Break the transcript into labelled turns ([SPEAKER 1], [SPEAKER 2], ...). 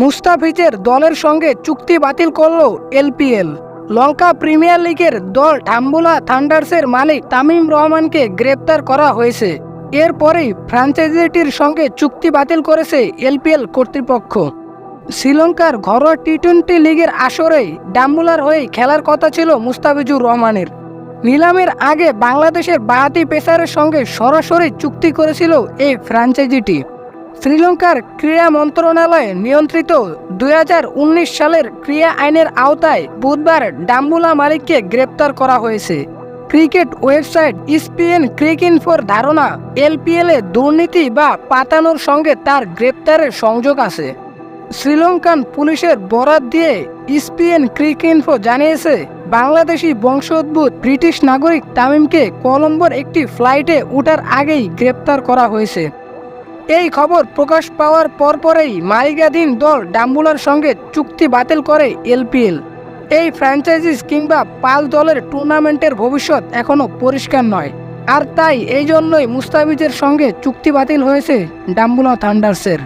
[SPEAKER 1] মুস্তাফিজের দলের সঙ্গে চুক্তি বাতিল করল এলপিএল লঙ্কা প্রিমিয়ার লিগের দল ডাম্বুলা থান্ডার্সের মালিক তামিম রহমানকে গ্রেপ্তার করা হয়েছে। এরপরেই ফ্র্যাঞ্চাইজিটির সঙ্গে চুক্তি বাতিল করেছে এলপিএল কর্তৃপক্ষ। শ্রীলঙ্কার ঘরোয়া টি টোয়েন্টি লিগের আসরেই ডাম্বুলার হয়ে খেলার কথা ছিল মুস্তাফিজুর রহমানের। নিলামের আগে বাংলাদেশের বাহাতি পেসারের সঙ্গে সরাসরি চুক্তি করেছিল এই ফ্র্যাঞ্চাইজিটি শ্রীলঙ্কার ক্রীড়া মন্ত্রণালয়ে নিয়ন্ত্রিত দু হাজার উনিশ সালের ক্রীড়া আইনের আওতায় বুধবার ডাম্বুলা মালিককে গ্রেপ্তার করা হয়েছে। ক্রিকেট ওয়েবসাইট ইসপিএন ক্রিক ইনফোর ধারণা, এলপিএল এ দুর্নীতি বা পাতানোর সঙ্গে তার গ্রেপ্তারের সংযোগ আছে। শ্রীলঙ্কান পুলিশের বরাত দিয়ে ইসপিএন ক্রিক ইনফো জানিয়েছে, বাংলাদেশি বংশোদ্ভূত ব্রিটিশ নাগরিক তামিমকে কলম্বোর একটি ফ্লাইটে ওঠার আগেই গ্রেপ্তার করা হয়েছে। এই খবর প্রকাশ পাওয়ার পরপরেই মালিকাধীন দল ডাম্বুলার সঙ্গে চুক্তি বাতিল করে এলপিএল। এই ফ্র্যাঞ্চাইজিস কিংবা পাল দলের টুর্নামেন্টের ভবিষ্যৎ এখনও পরিষ্কার নয়। আর তাই এই জন্যই মুস্তাফিজের সঙ্গে চুক্তি বাতিল হয়েছে ডাম্বুলা থান্ডার্সের